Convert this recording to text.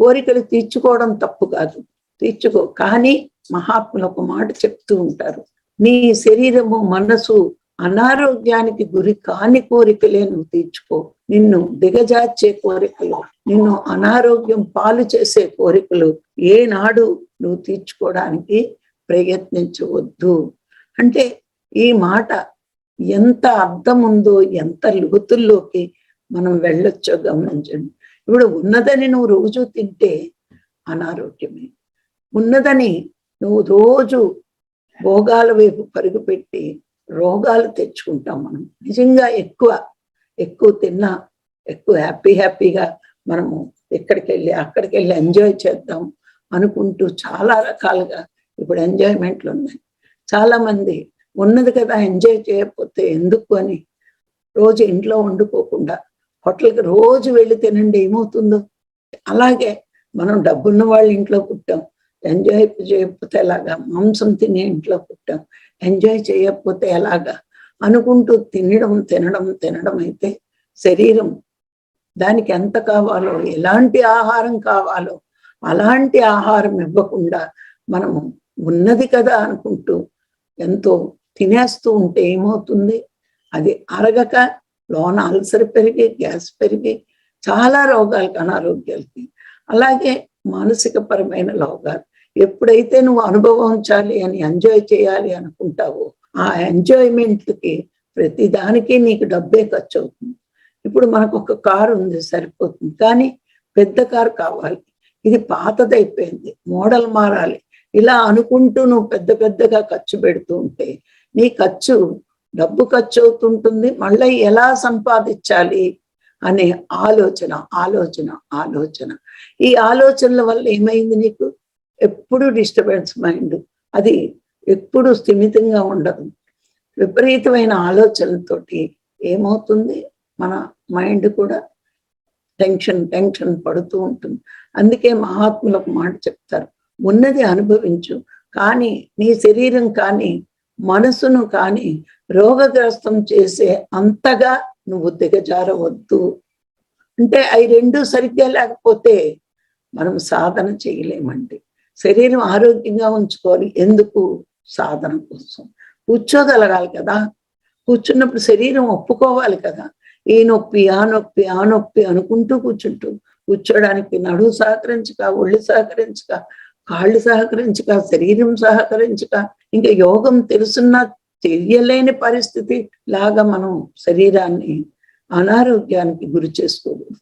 కోరికలు తీర్చుకోవడం తప్పు కాదు. తీర్చుకో. కానీ మహాత్ములు ఒక మాట చెప్తూ ఉంటారు. నీ శరీరము మనసు అనారోగ్యానికి గురి కాని కోరికలే నువ్వు తీర్చుకో. నిన్ను దిగజార్చే కోరికలు నిన్ను అనారోగ్యం పాలు చేసే కోరికలు ఏనాడు నువ్వు తీర్చుకోవడానికి ప్రయత్నించవద్దు. అంటే ఈ మాట ఎంత అర్థం ఉందో ఎంత లోతుల్లోకి మనం వెళ్ళొచ్చో గమనించండి. ఇప్పుడు ఉన్నదని నువ్వు రోజు తింటే అనారోగ్యమే. ఉన్నదని నువ్వు రోజు భోగాల వైపు పరుగుపెట్టి రోగాలు తెచ్చుకుంటాం మనం. నిజంగా ఎక్కువ ఎక్కువ తిన్నా ఎక్కువ హ్యాపీ హ్యాపీగా మనము ఎక్కడికి వెళ్ళి అక్కడికి వెళ్ళి ఎంజాయ్ చేద్దాం అనుకుంటూ చాలా రకాలుగా ఇప్పుడు ఎంజాయ్మెంట్లు ఉన్నాయి. చాలా మంది ఉన్నది కదా ఎంజాయ్ చేయకపోతే ఎందుకు అని రోజు ఇంట్లో వండుకోకుండా హోటల్కి రోజు వెళ్ళి తినండి ఏమవుతుందో. అలాగే మనం డబ్బున్న వాళ్ళ ఇంట్లో పుట్టాం. ఎంజాయ్ చేయకపోతే ఎలాగా? మాంసం తినే ఇంట్లో పుట్టాం. ఎంజాయ్ చేయకపోతే ఎలాగా? అనుకుంటూ తినడం తినడం తినడం అయితే శరీరం. దానికి ఎంత కావాలో ఎలాంటి ఆహారం కావాలో అలాంటి ఆహారం ఇవ్వకుండా మనము ఉన్నది కదా అనుకుంటూ ఎంతో తినేస్తూ ఉంటే ఏమవుతుంది? అది అరగక లోన అల్సర్ పెరిగి గ్యాస్ పెరిగి చాలా రోగాలకి అనారోగ్యాలకి. అలాగే మానసిక పరమైన రోగాలు ఎప్పుడైతే నువ్వు అనుభవించాలి అని ఎంజాయ్ చేయాలి అనుకుంటావో ఆ ఎంజాయ్మెంట్కి ప్రతి దానికి నీకు డబ్బే ఖర్చు అవుతుంది ఇప్పుడు మనకు ఒక కారు ఉంది సరిపోతుంది. కానీ పెద్ద కారు కావాలి. ఇది పాతదైపోయింది మోడల్ మారాలి. ఇలా అనుకుంటూ నువ్వు పెద్ద పెద్దగా ఖర్చు పెడుతూ ఉంటే నీ ఖర్చు డబ్బు ఖర్చు అవుతుంటుంది మళ్ళీ ఎలా సంపాదించాలి అనే ఆలోచన ఆలోచన ఆలోచన. ఈ ఆలోచనల వల్ల ఏమైంది నీకు? ఎప్పుడు డిస్టర్బెన్స్ మైండ్. అది ఎప్పుడు స్థిమితంగా ఉండదు. విపరీతమైన ఆలోచనలతోటి ఏమవుతుంది? మన మైండ్ కూడా టెన్షన్ టెన్షన్ పడుతూ ఉంటుంది. అందుకే మహాత్ములు ఒక మాట చెప్తారు ఉన్నది అనుభవించు కానీ నీ శరీరం కానీ మనసును కానీ రోగగ్రస్తం చేసే అంతగా నువ్వు దిగజారవద్దు. అంటే అవి రెండు సరిగ్గా లేకపోతే మనం సాధన చేయలేమండి. శరీరం ఆరోగ్యంగా ఉంచుకోవాలి. ఎందుకు? సాధన కోసం. కూర్చోగలగాలి కదా. కూర్చున్నప్పుడు శరీరం ఒప్పుకోవాలి కదా. ఈ నొప్పి ఆ నొప్పి ఆ నొప్పి అనుకుంటూ కూర్చుంటూ కూర్చోడానికి నడువు సహకరించక ఒళ్ళు సహకరించక కాళ్ళు సహకరించక శరీరం సహకరించక ఇంకా యోగం తెలుసున్నా తెలియలేని పరిస్థితి లాగా మనం శరీరాన్ని అనారోగ్యానికి గురి చేసుకోకూడదు.